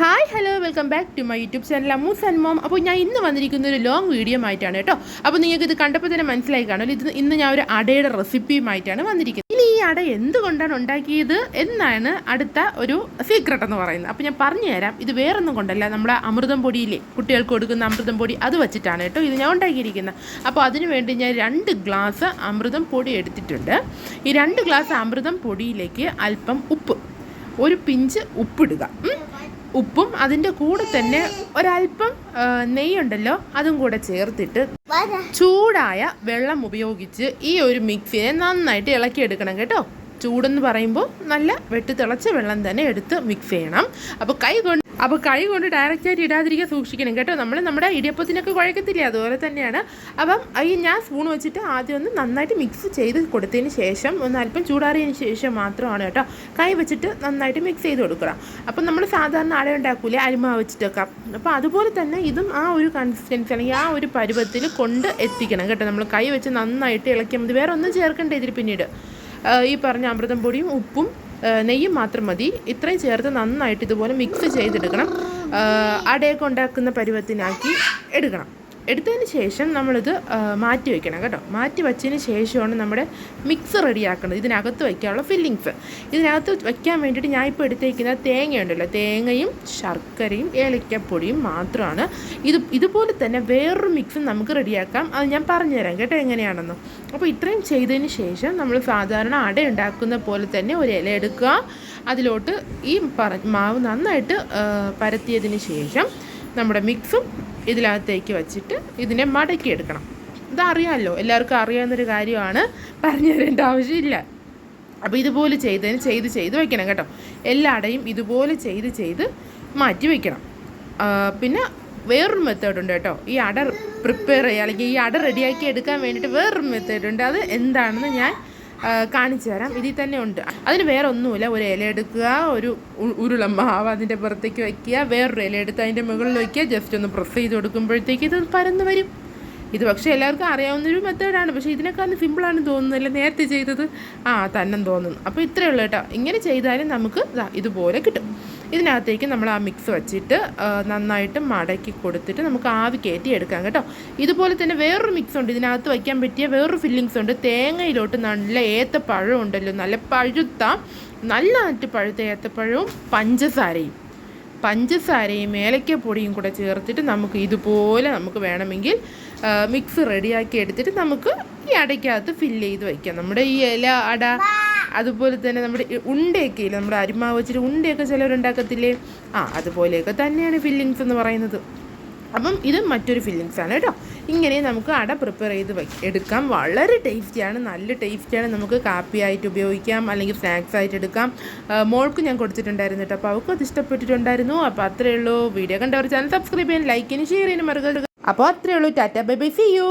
Hi hello welcome back to my YouTube channel Ammus and Mom അപ്പോൾ ഞാൻ ഇന്ന് വന്നിരിക്കുന്ന ഒരു ലോങ് വീഡിയോ ആയിട്ടാണ് കേട്ടോ. അപ്പോൾ നിങ്ങൾക്ക് ഇത് കണ്ടപ്പോൾ തന്നെ മനസ്സിലായി കാണുമല്ലോ ഇത് ഇന്ന് ഞാൻ ഒരു അടയുടെ റെസിപ്പിയുമായിട്ടാണ് വന്നിരിക്കുന്നത്. ഇനി ഈ അട എന്തുകൊണ്ടാണ് ഉണ്ടാക്കിയത് എന്നാണ് അടുത്ത ഒരു സീക്രട്ട് എന്ന് പറയുന്നത്. അപ്പോൾ ഞാൻ പറഞ്ഞു തരാം. ഇത് വേറൊന്നും കൊണ്ടല്ല. നമ്മുടെ അമൃതം പൊടിയിലെ കുട്ടികൾക്ക് കൊടുക്കുന്ന അമൃതം പൊടി അത് വെച്ചിട്ടാണ് കേട്ടോ ഇത് ഞാൻ ഉണ്ടാക്കിയിരിക്കുന്നത്. അപ്പോൾ അതിന് വേണ്ടി ഞാൻ രണ്ട് ഗ്ലാസ് അമൃതം പൊടി എടുത്തിട്ടുണ്ട്. ഈ രണ്ട് ഗ്ലാസ് അമൃതം പൊടിയിലേക്ക് അല്പം ഉപ്പ് ഒരു പിഞ്ച് ഉപ്പിടുക. ഉപ്പും അതിന്റെ കൂടെ തന്നെ ഒരല്പം നെയ്യുണ്ടല്ലോ അതും കൂടെ ചേർത്തിട്ട് ചൂടായ വെള്ളം ഉപയോഗിച്ച് ഈ ഒരു മിക്സിനെ നന്നായിട്ട് ഇളക്കിയെടുക്കണം കേട്ടോ. ചൂടെന്ന് പറയുമ്പോൾ നല്ല വെട്ടി തിളച്ച വെള്ളം തന്നെ എടുത്ത് മിക്സ് ചെയ്യണം. അപ്പോൾ കൈ കൊണ്ട് അപ്പോൾ കൈ കൊണ്ട് ഡയറക്റ്റായിട്ട് ഇടാതിരിക്കാൻ സൂക്ഷിക്കണം കേട്ടോ. നമ്മൾ നമ്മുടെ ഇടിയപ്പത്തിനൊക്കെ കുഴക്കത്തില്ല? അതുപോലെ തന്നെയാണ്. അപ്പം ഈ ഞാൻ സ്പൂൺ വെച്ചിട്ട് ആദ്യം ഒന്ന് നന്നായിട്ട് മിക്സ് ചെയ്ത് കൊടുത്തതിന് ശേഷം ഒന്ന് അല്പം ചൂടാറിയതിന് ശേഷം മാത്രമാണ് കേട്ടോ കൈ വെച്ചിട്ട് നന്നായിട്ട് മിക്സ് ചെയ്ത് കൊടുക്കുക. അപ്പം നമ്മൾ സാധാരണ അട ഉണ്ടാക്കൂലേ? അരിമ വെച്ചിട്ടൊക്കെ. അപ്പോൾ അതുപോലെ തന്നെ ഇതും ആ ഒരു കൺസിസ്റ്റൻസി അല്ലെങ്കിൽ ആ ഒരു പരുവത്തിൽ കൊണ്ട് എത്തിക്കണം കേട്ടോ. നമ്മൾ കൈ വെച്ച് നന്നായിട്ട് ഇളക്കിയാൽ മതി. വേറെ ഒന്നും ചേർക്കേണ്ട ഇതിൽ പിന്നീട്. ഈ പറഞ്ഞ അമൃതം പൊടിയും ഉപ്പും നെയ്യും മാത്രം മതി. ഇത്രയും ചേർത്ത് നന്നായിട്ട് ഇതുപോലെ മിക്സ് ചെയ്തെടുക്കണം. അടയൊക്കെ ഉണ്ടാക്കുന്ന പരുവത്തിനാക്കി എടുക്കണം. എടുത്തതിന് ശേഷം നമ്മളിത് മാറ്റി വെക്കണം കേട്ടോ. മാറ്റി വെച്ചതിന് ശേഷമാണ് നമ്മുടെ മിക്സ് റെഡിയാക്കുന്നത്. ഇതിനകത്ത് വയ്ക്കാനുള്ള ഫില്ലിങ്സ് ഇതിനകത്ത് വയ്ക്കാൻ വേണ്ടിയിട്ട് ഞാൻ ഇപ്പോൾ എടുത്തേക്കുന്ന തേങ്ങയുണ്ടല്ലോ. തേങ്ങയും ശർക്കരയും ഏലക്കപ്പൊടിയും മാത്രമാണ്. ഇത് ഇതുപോലെ തന്നെ വേറൊരു മിക്സും നമുക്ക് റെഡിയാക്കാം. അത് ഞാൻ പറഞ്ഞുതരാം കേട്ടോ എങ്ങനെയാണെന്ന്. അപ്പോൾ ഇത്രയും ചെയ്തതിന് ശേഷം നമ്മൾ സാധാരണ അട ഉണ്ടാക്കുന്ന പോലെ തന്നെ ഒരു ഇല എടുക്കുക. അതിലോട്ട് ഈ പറ മാവ് നന്നായിട്ട് പരത്തിയതിന് ശേഷം നമ്മുടെ മിക്സും ഇതിനകത്തേക്ക് വച്ചിട്ട് ഇതിനെ മടക്കിയെടുക്കണം. ഇതറിയാമല്ലോ എല്ലാവർക്കും അറിയാവുന്നൊരു കാര്യമാണ്. പറഞ്ഞു തരേണ്ട ആവശ്യമില്ല. അപ്പോൾ ഇതുപോലെ ചെയ്തതിന് ചെയ്ത് ചെയ്ത് വയ്ക്കണം കേട്ടോ. എല്ലാടെയും ഇതുപോലെ ചെയ്ത് ചെയ്ത് മാറ്റി വയ്ക്കണം പിന്നെ വേറൊരു മെത്തേഡുണ്ട് കേട്ടോ. ഈ അട പ്രിപ്പയർ ചെയ്യുക അല്ലെങ്കിൽ ഈ അട റെഡിയാക്കി എടുക്കാൻ വേണ്ടിയിട്ട് വേറൊരു മെത്തേഡുണ്ട് അത് എന്താണെന്ന് ഞാൻ കാണിച്ചു തരാം. ഇതിൽ തന്നെ ഉണ്ട്. അതിന് വേറെ ഒന്നുമില്ല. ഒരു ഇല എടുക്കുക ഒരു ഉരുള മാവ് അതിന്റെ പുറത്തേക്ക് വയ്ക്കുക വേറൊരു ഇല എടുത്ത് അതിന്റെ മുകളിൽ വയ്ക്കുക. ജസ്റ്റ് ഒന്ന് പ്രസ് ചെയ്ത് കൊടുക്കുമ്പോഴത്തേക്ക് ഇത് പരന്ന് വരും. ഇത് പക്ഷേ എല്ലാവർക്കും അറിയാവുന്നൊരു മെത്തേഡാണ്. പക്ഷേ ഇതിനേക്കാളും സിമ്പിളാണ് തോന്നുന്നില്ല നേരത്തെ ചെയ്തത്. ആ തന്നെ തോന്നുന്നു. അപ്പോൾ ഇത്രയേ ഉള്ളൂ കേട്ടോ. ഇങ്ങനെ ചെയ്താലും നമുക്ക് ഇതുപോലെ കിട്ടും. ഇതിനകത്തേക്ക് നമ്മൾ ആ മിക്സ് വെച്ചിട്ട് നന്നായിട്ട് മടക്കി കൊടുത്തിട്ട് നമുക്ക് ആവി കയറ്റി എടുക്കാം കേട്ടോ. ഇതുപോലെ തന്നെ വേറൊരു മിക്സ് ഉണ്ട്. ഇതിനകത്ത് വയ്ക്കാൻ പറ്റിയ വേറൊരു ഫില്ലിങ്സ് ഉണ്ട്. തേങ്ങയിലോട്ട് നല്ല ഏത്തപ്പഴം ഉണ്ടല്ലോ. നല്ല പഴുത്ത നല്ല നല്ലതായിട്ട് പഴുത്ത ഏത്തപ്പഴവും പഞ്ചസാരയും. പഞ്ചസാരയും ഏലക്കപ്പൊടിയും കൂടെ ചേർത്തിട്ട് നമുക്ക് ഇതുപോലെ നമുക്ക് വേണമെങ്കിൽ മിക്സ് റെഡിയാക്കി എടുത്തിട്ട് നമുക്ക് ഈ അടയ്ക്കകത്ത് ഫില്ല് ചെയ്ത് വയ്ക്കാം നമ്മുടെ ഈ ഇല അട അതുപോലെ തന്നെ നമ്മുടെ ഉണ്ടയൊക്കെ ഇല്ല? നമ്മുടെ അരിമാവ് വെച്ചിട്ട് ഉണ്ടയൊക്കെ ചിലവരുണ്ടാക്കത്തില്ലേ? ആ അതുപോലെയൊക്കെ തന്നെയാണ് ഫില്ലിങ്സ് എന്ന് പറയുന്നത്. അപ്പം ഇത് മറ്റൊരു ഫില്ലിങ്സ് ആണ് കേട്ടോ. ഇങ്ങനെ നമുക്ക് അട പ്രിപ്പയർ ചെയ്ത് എടുക്കാം. വളരെ ടേസ്റ്റിയാണ് നല്ല ടേസ്റ്റിയാണ് നമുക്ക് കാപ്പിയായിട്ട് ഉപയോഗിക്കാം. അല്ലെങ്കിൽ സ്നാക്സ് ആയിട്ട് എടുക്കാം. മോൾക്ക് ഞാൻ കൊടുത്തിട്ടുണ്ടായിരുന്നു കേട്ടോ. അപ്പോൾ അവൾക്ക് അത് ഇഷ്ടപ്പെട്ടിട്ടുണ്ടായിരുന്നു. അപ്പോൾ അത്രയേ ഉള്ളൂ. വീഡിയോ കണ്ടവർ ചാനൽ സബ്സ്ക്രൈബ് ചെയ്യാൻ ലൈക്ക് ഷെയർ ചെയ്യാനും മറക്കരുത്. അപ്പോൾ അത്രയേ ഉള്ളൂ. Tata bye bye. See you